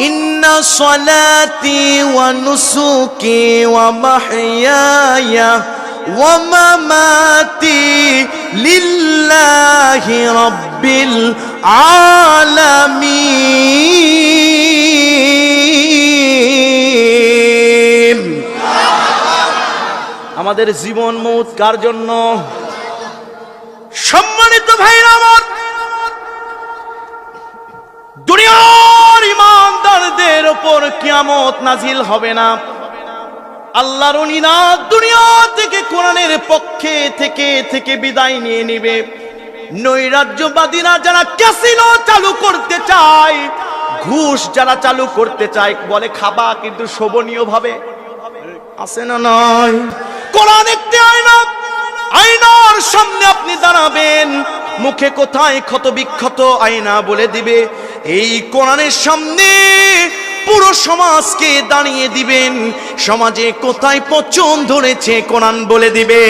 إن صلاتي ونسكي ومحياي ومماتي لله رب العالمين আমাদের জীবন মৌত কার জন্য সম্মানিত ভাইরা আমার ওপর কিয়ামত নাজিল হবে না। আল্লাহর অনিনা দুনিয়া থেকে কোরআনের পক্ষে থেকে থেকে বিদায় নিয়ে নিবে। নৈরাজ্যবাদীরা যারা ক্যাসিনো চালু করতে চায়, ঘুষ যারা চালু করতে চায়, বলে খাবা কিন্তু শোভনীয় ভাবে। আছে না নয় কোরআন একটি আয়না। আয়নার সামনে আপনি দাঁড়াবেন, মুখে কোথায় ক্ষত বিক্ষত আয়না বলে দিবে। এই কোরআনের সামনে সমাজকে দাঁড়িয়ে দিবেন। সমাজে কোথায় পচন ধরেছে কোরআন বলে দিবে।